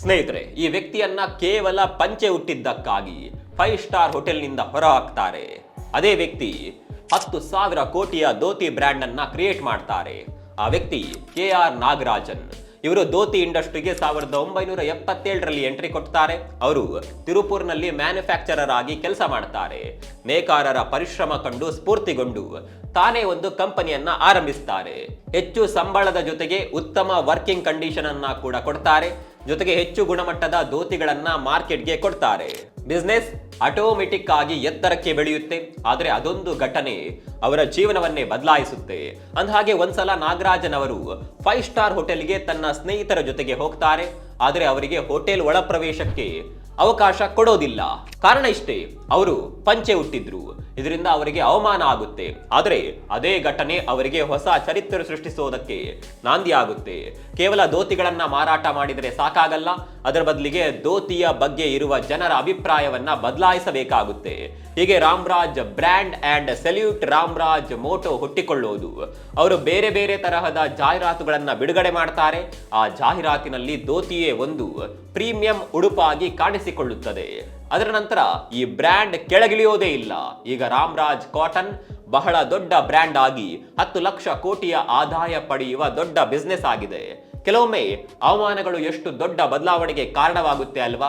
ಸ್ನೇಹಿತರೆ, ಈ ವ್ಯಕ್ತಿಯನ್ನ ಕೇವಲ ಪಂಚೆ ಹುಟ್ಟಿದ್ದಕ್ಕಾಗಿ ಫೈವ್ ಸ್ಟಾರ್ ಹೋಟೆಲ್ನಿಂದ ಹೊರ ಹಾಕ್ತಾರೆ ಅದೇ ವ್ಯಕ್ತಿ ಹತ್ತು ಸಾವಿರ ಕೋಟಿಯ ಧೋತಿ ಬ್ರ್ಯಾಂಡ್ ಅನ್ನ ಕ್ರಿಯೇಟ್ ಮಾಡ್ತಾರೆ. ಆ ವ್ಯಕ್ತಿ ಕೆ ಆರ್ ನಾಗರಾಜನ್. ಇವರು ಧೋತಿ ಇಂಡಸ್ಟ್ರಿಗೆ ಸಾವಿರದ ಒಂಬೈನೂರ ಎಪ್ಪತ್ತೇಳರಲ್ಲಿ ಎಂಟ್ರಿ ಕೊಡ್ತಾರೆ. ಅವರು ತಿರುಪುರ್ನಲ್ಲಿ ಮ್ಯಾನುಫ್ಯಾಕ್ಚರರ್ ಆಗಿ ಕೆಲಸ ಮಾಡ್ತಾರೆ. ನೇಕಾರರ ಪರಿಶ್ರಮ ಕಂಡು ಸ್ಫೂರ್ತಿಗೊಂಡು ತಾನೇ ಒಂದು ಕಂಪನಿಯನ್ನ ಆರಂಭಿಸ್ತಾರೆ. ಹೆಚ್ಚು ಸಂಬಳದ ಜೊತೆಗೆ ಉತ್ತಮ ವರ್ಕಿಂಗ್ ಕಂಡೀಷನ್ ಅನ್ನ ಕೂಡ ಕೊಡ್ತಾರೆ. ಜೊತೆಗೆ ಹೆಚ್ಚು ಗುಣಮಟ್ಟದ ಧೋತಿಗಳನ್ನ ಮಾರ್ಕೆಟ್ಗೆ ಕೊಡ್ತಾರೆ. ಬಿಸ್ನೆಸ್ ಆಟೋಮೆಟಿಕ್ ಆಗಿ ಎತ್ತರಕ್ಕೆ ಬೆಳೆಯುತ್ತೆ. ಆದರೆ ಅದೊಂದು ಘಟನೆ ಅವರ ಜೀವನವನ್ನೇ ಬದಲಾಯಿಸುತ್ತೆ. ಅಂದಹಾಗೆ ಒಂದ್ಸಲ ನಾಗರಾಜನ್ ಅವರು ಫೈವ್ ಸ್ಟಾರ್ ಹೋಟೆಲ್ಗೆ ತನ್ನ ಸ್ನೇಹಿತರ ಜೊತೆಗೆ ಹೋಗ್ತಾರೆ. ಆದರೆ ಅವರಿಗೆ ಹೋಟೆಲ್ ಒಳಪ್ರವೇಶಕ್ಕೆ ಅವಕಾಶ ಕೊಡೋದಿಲ್ಲ. ಕಾರಣ ಇಷ್ಟೇ, ಅವರು ಪಂಚೆ ಹುಟ್ಟಿದ್ರು. ಇದರಿಂದ ಅವರಿಗೆ ಅವಮಾನ ಆಗುತ್ತೆ. ಆದರೆ ಅದೇ ಘಟನೆ ಅವರಿಗೆ ಹೊಸ ಚರಿತ್ರೆ ಸೃಷ್ಟಿಸೋದಕ್ಕೆ ನಾಂದಿ ಆಗುತ್ತೆ. ಕೇವಲ ಧೋತಿಗಳನ್ನ ಮಾರಾಟ ಮಾಡಿದರೆ ಸಾಕಾಗಲ್ಲ. ಅದರ ಬದಲಿಗೆ ದೋತಿಯ ಬಗ್ಗೆ ಇರುವ ಜನರ ಅಭಿಪ್ರಾಯವನ್ನ ಬದಲಾಯಿಸಬೇಕಾಗುತ್ತೆ. ಹೀಗೆ Ramraj brand and salute Ramraj motto ಹುಟ್ಟಿಕೊಳ್ಳೋದು. ಅವರು ಬೇರೆ ಬೇರೆ ತರಹದ ಜಾಹೀರಾತುಗಳನ್ನ ಬಿಡುಗಡೆ ಮಾಡ್ತಾರೆ. ಆ ಜಾಹೀರಾತಿನಲ್ಲಿ ದೋತಿಯೇ ಒಂದು ಪ್ರೀಮಿಯಂ ಉಡುಪಾಗಿ ಕಾಣಿಸಿಕೊಳ್ಳುತ್ತದೆ. ಅದರ ನಂತರ ಈ ಬ್ರ್ಯಾಂಡ್ ಕೆಳಗಿಳಿಯೋದೇ ಇಲ್ಲ. ಈಗ ರಾಮ್ರಾಜ್ ಕಾಟನ್ ಬಹಳ ದೊಡ್ಡ ಬ್ರ್ಯಾಂಡ್ ಆಗಿ ಹತ್ತು ಲಕ್ಷ ಕೋಟಿಯ ಆದಾಯ ಪಡೆಯುವ ದೊಡ್ಡ ಬಿಸ್ನೆಸ್ ಆಗಿದೆ. ಕೆಲವೊಮ್ಮೆ ಅವಮಾನಗಳು ಎಷ್ಟು ದೊಡ್ಡ ಬದಲಾವಣೆಗೆ ಕಾರಣವಾಗುತ್ತೆ ಅಲ್ವಾ?